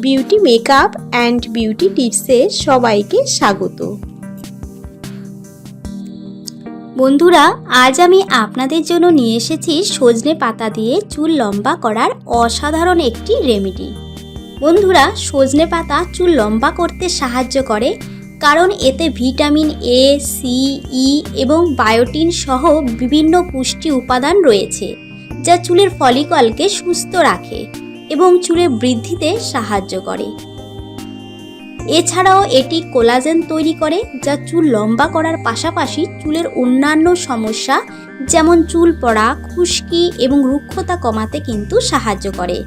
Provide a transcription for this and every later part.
Beauty makeup and beauty টিপসে সবাইকে স্বাগত। বন্ধুরা, আজ আমি আপনাদের জন্য নিয়ে এসেছি সজনে পাতা দিয়ে চুল লম্বা করার অসাধারণ একটি রেমেডি। বন্ধুরা, সজনে পাতা চুল লম্বা করতে সাহায্য করে, কারণ এতে ভিটামিন এ, সি, ই এবং বায়োটিন সহ বিভিন্ন পুষ্টি উপাদান রয়েছে, যা চুলের ফলিকলকে সুস্থ রাখে। এবং চুলের বৃদ্ধিতে সাহায্য করে। এছাড়াও এটি কোলাজেন তৈরি করে, যা চুল লম্বা করার পাশাপাশি চুলের অন্যান্য সমস্যা, যেমন চুল পড়া, খুশকি এবং রুক্ষতা কমাতে কিন্তু সাহায্য করে।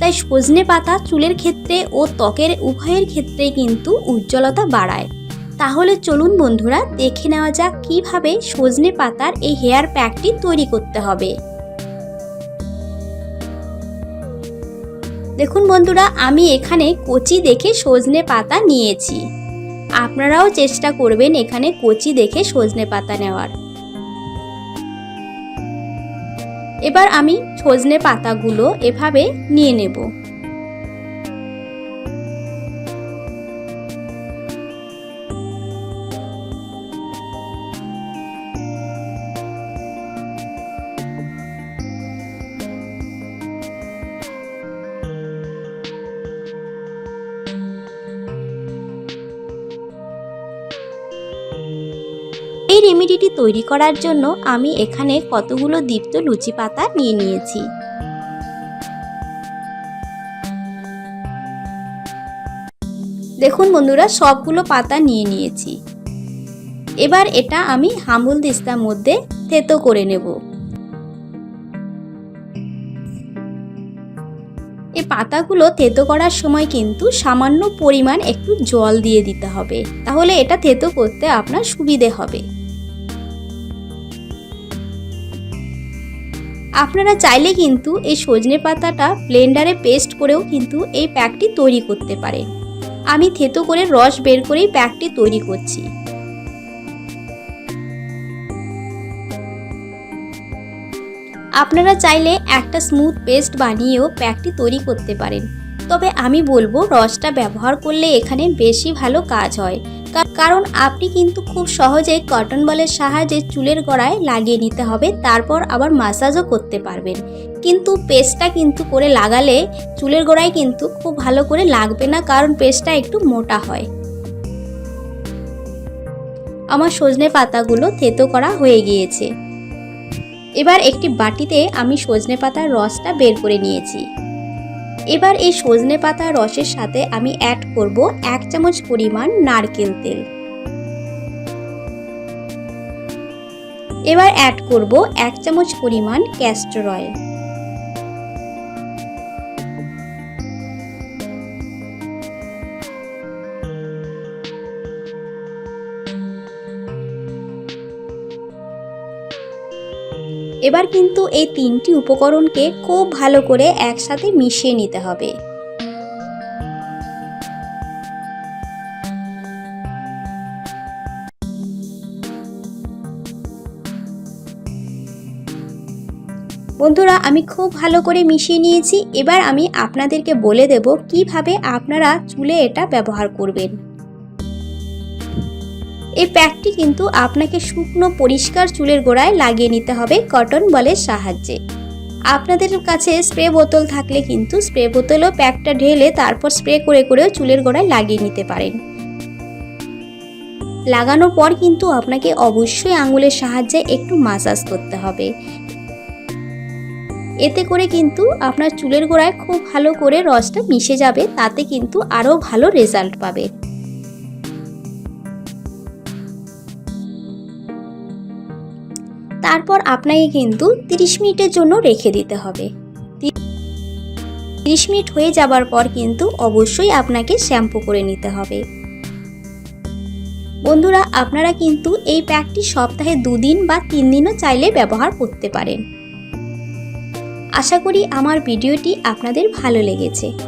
তাই সজনে পাতা চুলের ক্ষেত্রে ও ত্বকের উভয়ের ক্ষেত্রে কিন্তু উজ্জ্বলতা বাড়ায়। তাহলে চলুন বন্ধুরা, দেখে নেওয়া যাক কীভাবে সজনে পাতার এই হেয়ার প্যাকটি তৈরি করতে হবে। দেখুন বন্ধুরা, আমি এখানে কচি দেখে সজনে পাতা নিয়েছি। আপনারাও চেষ্টা করবেন এখানে কচি দেখে সজনে পাতা নেওয়ার। এবার আমি সজনে পাতাগুলো এভাবে নিয়ে নেব। রেমেডিটি তৈরি করার জন্য আমি এখানে কতগুলো দীপ্ত লুচি পাতা নিয়ে নিয়েছি। দেখুন বন্ধুরা, সবগুলো পাতা নিয়ে নিয়েছি। এবার এটা আমি হামুল দিস্তার মধ্যে থেতো করে নেব। এই পাতাগুলো থেতো করার সময় কিন্তু সামান্য পরিমাণ একটু জল দিয়ে দিতে হবে। তাহলে এটা থেতো করতে আপনার সুবিধে হবে। আপনারা চাইলে কিন্তু এই সজনে পাতাটা ব্লেন্ডারে পেস্ট করেও কিন্তু এই প্যাকটি তৈরি করতে পারে আমি থেতো করে রস বের করেই প্যাকটি তৈরি করছি। আপনারা চাইলে একটা স্মুথ পেস্ট বানিয়েও প্যাকটি তৈরি করতে পারেন। তবে আমি বলব রসটা ব্যবহার করলে এখানে বেশি ভালো কাজ হয়। কারণ আপনি কিন্তু খুব সহজেই কটন বলের সাহায্যে চুলের গোড়ায় লাগিয়ে নিতে হবে, তারপর আবার মাসাজও করতে পারবেন। কিন্তু পেস্টটা কিন্তু করে লাগালে চুলের গোড়ায় কিন্তু খুব ভালো করে লাগবে না, কারণ পেস্টটা একটু মোটা হয়। আমার সজনে পাতাগুলো থেতো করা হয়ে গিয়েছে। এবার একটি বাটিতে আমি সজনে পাতার রসটা বের করে নিয়েছি। এবার এই সজনে পাতা রসের সাথে আমি অ্যাড করব এক চামচ পরিমাণ নারকেল তেল। এবার অ্যাড করব এক চামচ পরিমাণ ক্যাস্টর অয়েল এবার কিন্তু এই তিনটি উপকরণকে খুব ভালো করে একসাথে মিশিয়ে নিতে হবে। বন্ধুরা, আমি খুব ভালো করে মিশিয়ে নিয়েছি। এবার আমি আপনাদেরকে বলে দেব কীভাবে আপনারা চুলে এটা ব্যবহার করবেন। এই প্যাকটি কিন্তু আপনাকে শুকনো পরিষ্কার চুলের গোড়ায় লাগিয়ে নিতে হবে কটন বলের সাহায্যে। আপনাদের কাছে স্প্রে বোতল থাকলে কিন্তু স্প্রে বোতলেও প্যাকটা ঢেলে তারপর স্প্রে করে করেও চুলের গোড়ায় লাগিয়ে নিতে পারেন। লাগানোর পর কিন্তু আপনাকে অবশ্যই আঙুলের সাহায্যে একটু মাসাজ করতে হবে। এতে করে কিন্তু আপনার চুলের গোড়ায় খুব ভালো করে রসটা মিশে যাবে, তাতে কিন্তু আরও ভালো রেজাল্ট পাবে। তারপর আপনাকে কিন্তু 30 মিনিটের জন্য রেখে দিতে হবে। 30 মিনিট হয়ে যাবার পর কিন্তু অবশ্যই আপনাকে শ্যাম্পু করে নিতে হবে। বন্ধুরা, আপনারা কিন্তু এই প্যাকটি সপ্তাহে দুদিন বা তিন দিনও চাইলে ব্যবহার করতে পারেন। আশা করি আমার ভিডিওটি আপনাদের ভালো লেগেছে।